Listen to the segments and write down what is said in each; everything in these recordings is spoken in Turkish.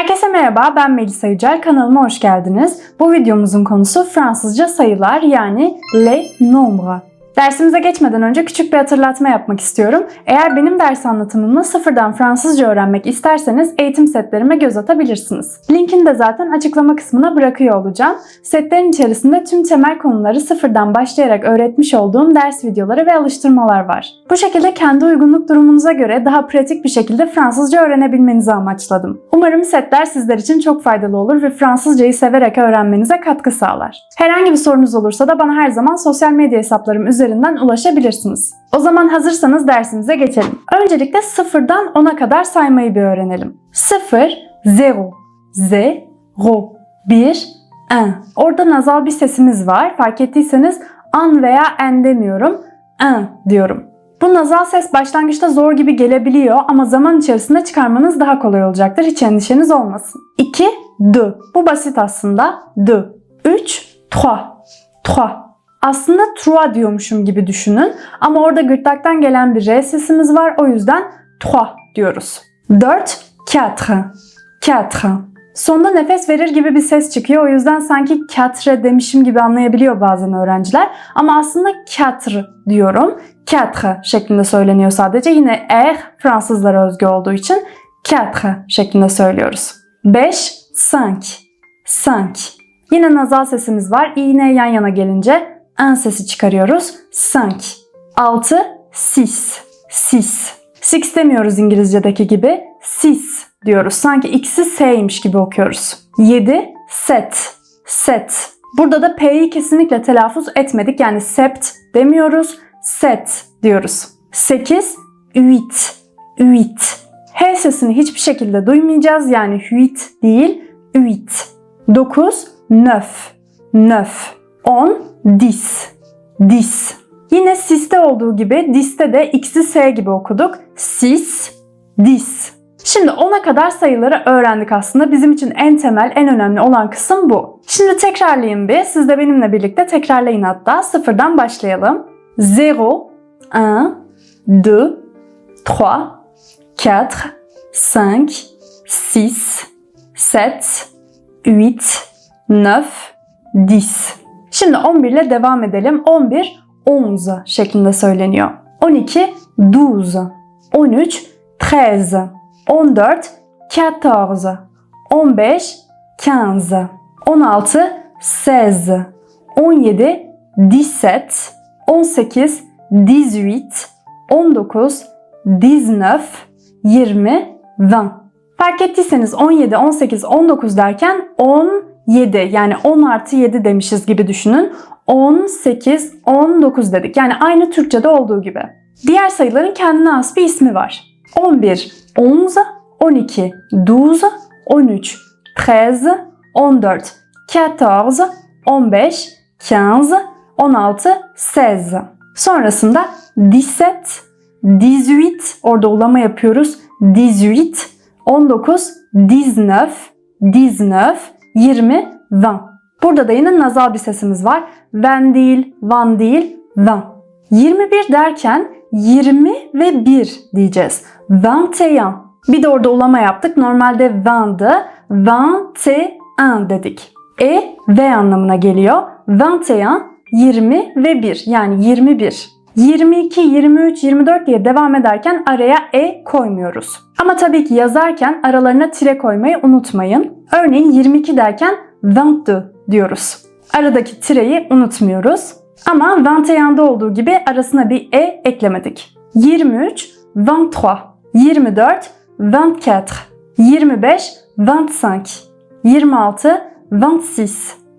Herkese merhaba, ben Melisa Yücel. Kanalıma hoş geldiniz. Bu videomuzun konusu Fransızca sayılar yani les nombres. Dersimize geçmeden önce küçük bir hatırlatma yapmak istiyorum. Eğer benim ders anlatımımı sıfırdan Fransızca öğrenmek isterseniz eğitim setlerime göz atabilirsiniz. Linkini de zaten açıklama kısmına bırakıyor olacağım. Setlerin içerisinde tüm temel konuları sıfırdan başlayarak öğretmiş olduğum ders videoları ve alıştırmalar var. Bu şekilde kendi uygunluk durumunuza göre daha pratik bir şekilde Fransızca öğrenebilmenizi amaçladım. Umarım setler sizler için çok faydalı olur ve Fransızcayı severek öğrenmenize katkı sağlar. Herhangi bir sorunuz olursa da bana her zaman sosyal medya hesaplarım üzerinden ulaşabilirsiniz. O zaman hazırsanız dersimize geçelim. Öncelikle sıfırdan 10'a kadar saymayı bir öğrenelim. 0, 0, 0, 1, 1. Orada nazal bir sesimiz var. Fark ettiyseniz an veya en demiyorum. 1 diyorum. Bu nazal ses başlangıçta zor gibi gelebiliyor ama zaman içerisinde çıkarmanız daha kolay olacaktır. Hiç endişeniz olmasın. 2, 2. Bu basit aslında. 2. 3, 3. 3. Aslında trois diyormuşum gibi düşünün ama orada gırtlaktan gelen bir R sesimiz var o yüzden trois diyoruz. 4, 4. 4. Sonda nefes verir gibi bir ses çıkıyor. O yüzden sanki quatre demişim gibi anlayabiliyor bazen öğrenciler. Ama aslında quatre diyorum. Quatre şeklinde söyleniyor sadece. Yine R Fransızlara özgü olduğu için quatre şeklinde söylüyoruz. 5, 5. 5. Yine nazal sesimiz var. İğne yan yana gelince en sesi çıkarıyoruz. 5. 6, 6. 6. 6 demiyoruz İngilizce'deki gibi. 6 diyoruz. Sanki x'i s'ymiş gibi okuyoruz. 7, set. Set. Burada da P'yi kesinlikle telaffuz etmedik. Yani sept demiyoruz. Set diyoruz. 8, 8. 8. H sesini hiçbir şekilde duymayacağız. Yani huit değil, 8. 9, 9. 9. 10, dis. Dis. Yine siste olduğu gibi diste de x'i s gibi okuduk. Sis, dis. Şimdi 10'a kadar sayıları öğrendik aslında. Bizim için en temel, en önemli olan kısım bu. Şimdi tekrarlayayım bir. Siz de benimle birlikte tekrarlayın hatta. Sıfırdan başlayalım. 0, 1, 2, 3, 4, 5, 6, 7, 8, 9, 10. Şimdi 11 ile devam edelim. 11, 11 şeklinde söyleniyor. 12, 12. 13, 13. 14, 14. 15, 15. 16, 16. 17, 17. 18, 18. 19, 19. 20, 20. Fark ettiyseniz 17, 18, 19 derken 10, 7 yani 10 artı 7 demişiz gibi düşünün. 18, 19 dedik. Yani aynı Türkçe'de olduğu gibi. Diğer sayıların kendine has bir ismi var. 11, 11, 12, 12, 13, 13, 14, 14, 15, 15, 16, 16. Sonrasında 17, 18 orada ulama yapıyoruz. 18, 19, 19, 19, 20, 20. Burada da yine nazal bir sesimiz var. Ven değil, van değil, van. 21 derken 20 ve 1 diyeceğiz. 21. Bir de orada ulama yaptık. Normalde van'dı. 21 dedik. E ve anlamına geliyor. 21, 20 ve 1 yani 21. 22, 23, 24 diye devam ederken araya e koymuyoruz. Ama tabii ki yazarken aralarına tire koymayı unutmayın. Örneğin 22 derken 22 diyoruz. Aradaki tireyi unutmuyoruz. Ama 21'da olduğu gibi arasına bir e eklemedik. 23, 23, 24, 24, 25, 25, 26, 26,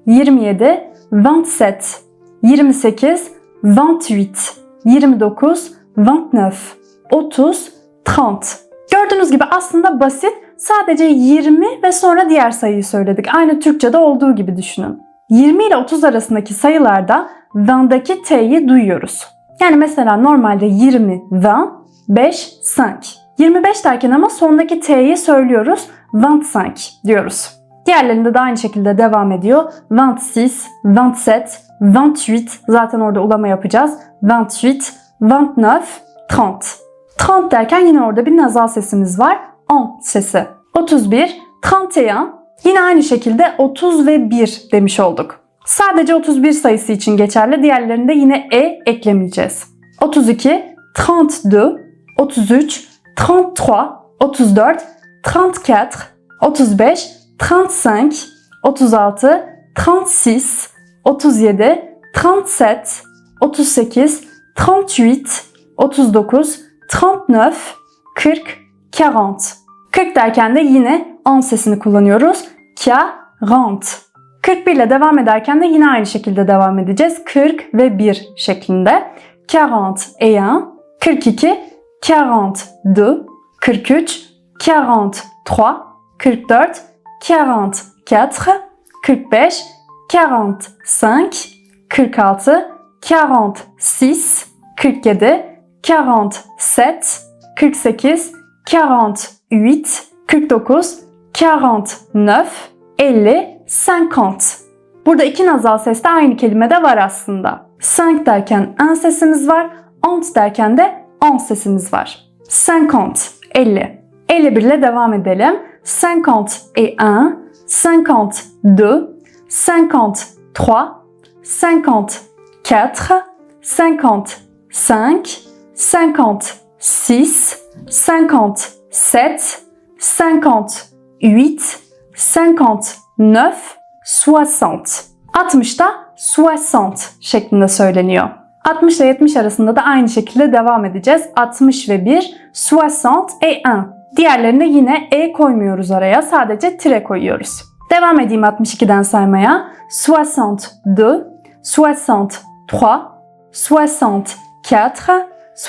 27, 27, 28, 28, 29, 29, 30, 30. Gördüğünüz gibi aslında basit. Sadece 20 ve sonra diğer sayıyı söyledik. Aynı Türkçe'de olduğu gibi düşünün. 20 ile 30 arasındaki sayılarda van'daki t'yi duyuyoruz. Yani mesela normalde 20, van, 5, 5. 25 derken ama sondaki t'yi söylüyoruz. 25 diyoruz. Diğerlerinde de aynı şekilde devam ediyor. 26, 27, 28 zaten orada ulama yapacağız. 28, 29, 30. 30 derken yine orada bir nazal sesimiz var. 10 sesi. 31, 31. Yine aynı şekilde 30 ve 1 demiş olduk. Sadece 31 sayısı için geçerli. Diğerlerinde yine e eklemeyeceğiz. 32, 32, 33, 33, 34, 34, 35, 35, 36, 36, 37, 37, 38, 38, 39, 39, 40, 40. 40 derken de yine an sesini kullanıyoruz. 40. 41 ile devam ederken de yine aynı şekilde devam edeceğiz. 40 ve 1 şeklinde. 41, 42, 42, 43, 43, 44, 44, 45, 45, 46, 46, 47, 47, 48, 48, 49, 49, 50, 50. Burada iki nazal ses de aynı kelimede var aslında. 5 derken en sesimiz var, 10 derken de 10 sesimiz var. 50, 50. 51 ile devam edelim. 51, 52, 53, 54, 55, 56, 57, 58, 59, 60. 60'da 60 şeklinde söyleniyor. 60 ile 70 arasında da aynı şekilde devam edeceğiz. 60 ve 1, 60 et 1. Diğerlerinde yine e koymuyoruz araya. Sadece tire koyuyoruz. Devam edeyim 62'den saymaya. 62, 63, 64,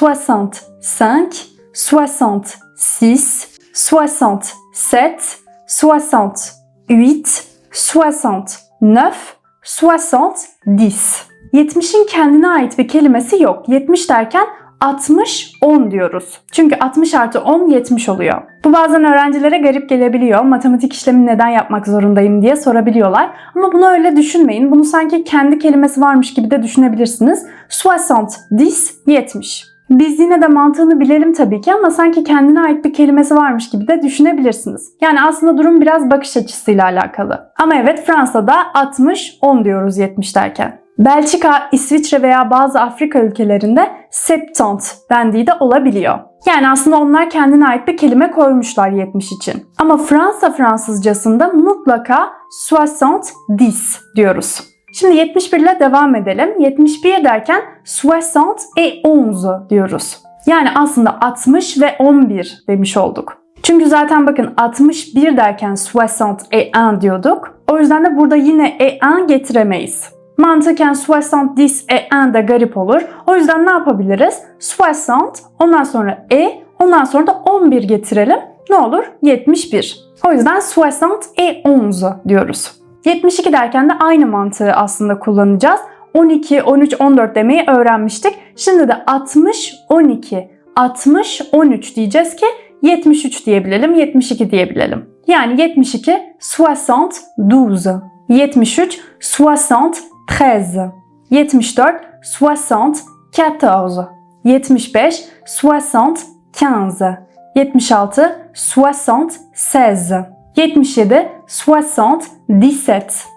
65, 66, 67, 68, 69, 60, 10. 70'in kendine ait bir kelimesi yok. 70 derken 60, 10 diyoruz. Çünkü 60 artı 10 70 oluyor. Bu bazen öğrencilere garip gelebiliyor. Matematik işlemi neden yapmak zorundayım diye sorabiliyorlar. Ama bunu öyle düşünmeyin. Bunu sanki kendi kelimesi varmış gibi de düşünebilirsiniz. 60, 10, 70. Biz yine de mantığını bilelim tabii ki ama sanki kendine ait bir kelimesi varmış gibi de düşünebilirsiniz. Yani aslında durum biraz bakış açısıyla alakalı. Ama evet Fransa'da 60, 10 diyoruz 70 derken. Belçika, İsviçre veya bazı Afrika ülkelerinde septant dendiği de olabiliyor. Yani aslında onlar kendine ait bir kelime koymuşlar 70 için. Ama Fransa Fransızcasında mutlaka 60 diyoruz. Şimdi 71 ile devam edelim. 71 derken 60 et 11 diyoruz. Yani aslında 60 ve 11 demiş olduk. Çünkü zaten bakın 61 derken 60 et 1 diyorduk. O yüzden de burada yine et 1 getiremeyiz. Mantıken 60 et 1 de garip olur. O yüzden ne yapabiliriz? 60 ondan sonra e ondan sonra da 11 getirelim. Ne olur? 71. O yüzden 60 et 11 diyoruz. 72 derken de aynı mantığı aslında kullanacağız. 12, 13, 14 demeyi öğrenmiştik. Şimdi de 60, 12, 60, 13 diyeceğiz ki 73 diyebilelim, 72 diyebilelim. Yani 72, 72, 73, 73, 74, 74, 75, 75, 76, 76, 77, 60, 17,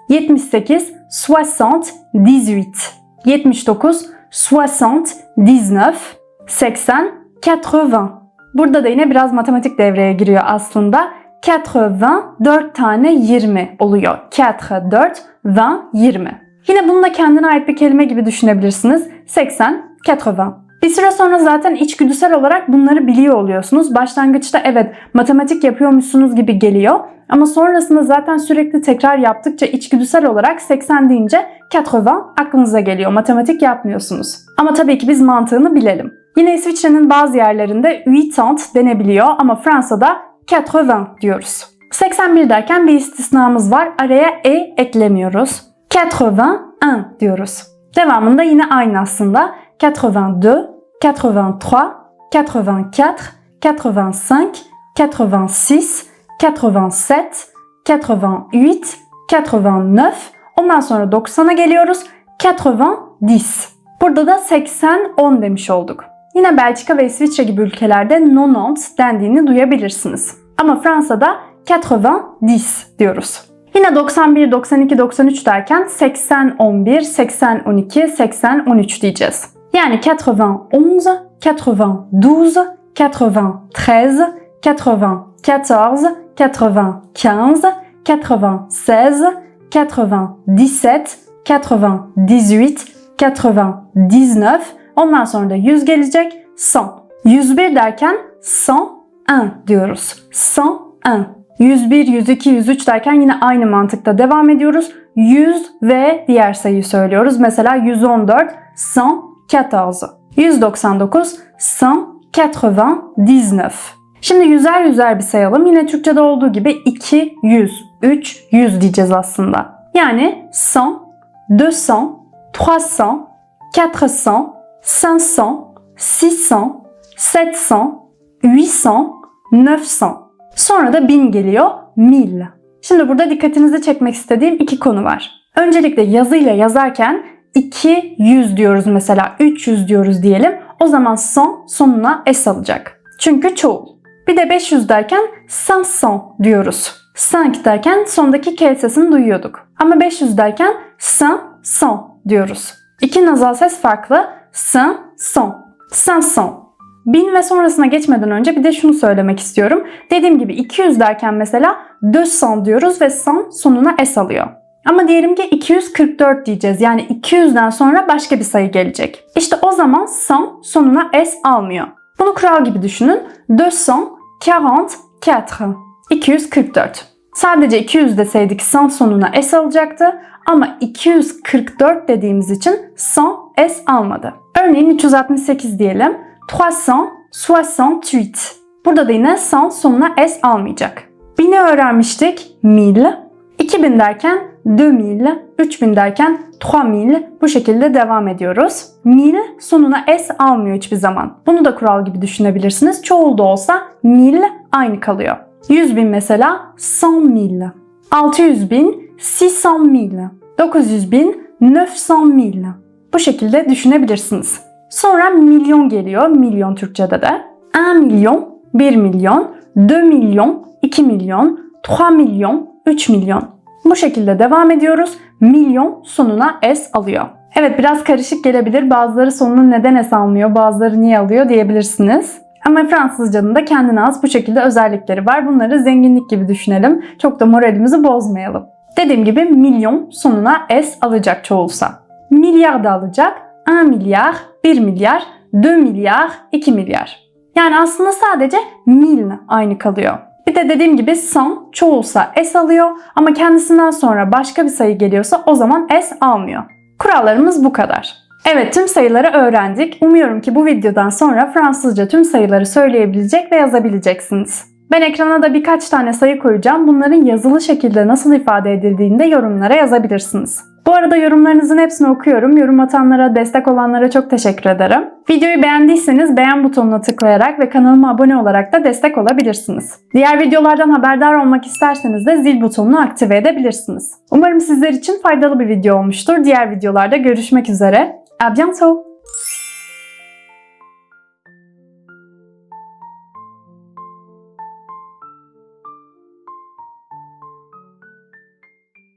78, 60, 18, 79, 60, 19, 80, 80. Burada da yine biraz matematik devreye giriyor aslında. 80, 4 tane 20 oluyor. 4, 4, 20, 20. Yine bunu da kendine ait bir kelime gibi düşünebilirsiniz. 80, 80. Bir süre sonra zaten içgüdüsel olarak bunları biliyor oluyorsunuz. Başlangıçta evet matematik yapıyormuşsunuz gibi geliyor. Ama sonrasında zaten sürekli tekrar yaptıkça içgüdüsel olarak 80 deyince 80 aklınıza geliyor. Matematik yapmıyorsunuz. Ama tabii ki biz mantığını bilelim. Yine İsviçre'nin bazı yerlerinde 80 denebiliyor ama Fransa'da 80 diyoruz. 81 derken bir istisnamız var. Araya e eklemiyoruz. 81 diyoruz. Devamında yine aynı aslında. 82, 83, 84, 85, 86, 87, 88, 89. Ondan sonra 90'a geliyoruz. 90. Burada da 80, 10 demiş olduk. Yine Belçika ve İsviçre gibi ülkelerde 90 dendiğini duyabilirsiniz. Ama Fransa'da 90 diyoruz. Yine 91, 92, 93 derken 80, 11, 80, 12, 80, 13 diyeceğiz. Yani 91, 92, 93, 94, 95, 96, 97, 98, 99, ondan sonra da 100 gelecek, 100. 101 derken 101 diyoruz. 101. 101, 102, 103 derken yine aynı mantıkta devam ediyoruz. 100 ve diğer sayıyı söylüyoruz. Mesela 114, 114. 199, 199. Şimdi yüzer yüzer bir sayalım. Yine Türkçe'de olduğu gibi 2, 100, 3, 100 diyeceğiz aslında. Yani 100, 200, 300, 400, 500, 600, 700, 800, 900. Sonra da 1000 geliyor. 1000. Şimdi burada dikkatinizi çekmek istediğim iki konu var. Öncelikle yazıyla yazarken 200 diyoruz mesela 300 diyoruz diyelim. O zaman son sonuna s alacak. Çünkü çoğul. Bir de 500 derken 500 diyoruz. 5 derken sondaki K sesini duyuyorduk. Ama 500 derken 500 diyoruz. İki nazal ses farklı. 500, 500. 1000 ve sonrasına geçmeden önce bir de şunu söylemek istiyorum. Dediğim gibi 200 derken mesela 200 diyoruz ve 100 sonuna s alıyor. Ama diyelim ki 244 diyeceğiz. Yani 200'den sonra başka bir sayı gelecek. İşte o zaman 100 sonuna s almıyor. Bunu kural gibi düşünün. 244. 244. Sadece 200 deseydik 100 sonuna s alacaktı. Ama 244 dediğimiz için 100 s almadı. Örneğin 368 diyelim. 368. Burada da yine 100 sonuna s almayacak. 1000'i öğrenmiştik. 1000. 2000 derken 2000, 3000 derken 3000 bu şekilde devam ediyoruz. 1000 sonuna s almıyor hiçbir zaman. Bunu da kural gibi düşünebilirsiniz. Çoğul da olsa 1000 aynı kalıyor. 100 bin mesela 100 bin. 600 bin 600 bin. 900 bin 900 bin. Bu şekilde düşünebilirsiniz. Sonra milyon geliyor. Milyon Türkçe'de de. 1 milyon, 1 milyon, 2 milyon, 2 milyon, 3 milyon, 3 milyon. Bu şekilde devam ediyoruz. Milyon sonuna S alıyor. Evet biraz karışık gelebilir. Bazıları sonuna neden S almıyor, bazıları niye alıyor diyebilirsiniz. Ama Fransızcanın da kendine az bu şekilde özellikleri var. Bunları zenginlik gibi düşünelim. Çok da moralimizi bozmayalım. Dediğim gibi milyon sonuna S alacak çoğulsa. Milyar da alacak. 1 milyar, 1 milyar, 2 milyar, 2 milyar. Yani aslında sadece mil aynı kalıyor. Bir de dediğim gibi son çoğulsa S alıyor ama kendisinden sonra başka bir sayı geliyorsa o zaman S almıyor. Kurallarımız bu kadar. Evet tüm sayıları öğrendik. Umuyorum ki bu videodan sonra Fransızca tüm sayıları söyleyebilecek ve yazabileceksiniz. Ben ekrana da birkaç tane sayı koyacağım. Bunların yazılı şekilde nasıl ifade edildiğini de yorumlara yazabilirsiniz. Bu arada yorumlarınızın hepsini okuyorum. Yorum atanlara, destek olanlara çok teşekkür ederim. Videoyu beğendiyseniz beğen butonuna tıklayarak ve kanalıma abone olarak da destek olabilirsiniz. Diğer videolardan haberdar olmak isterseniz de zil butonunu aktive edebilirsiniz. Umarım sizler için faydalı bir video olmuştur. Diğer videolarda görüşmek üzere. À bientôt!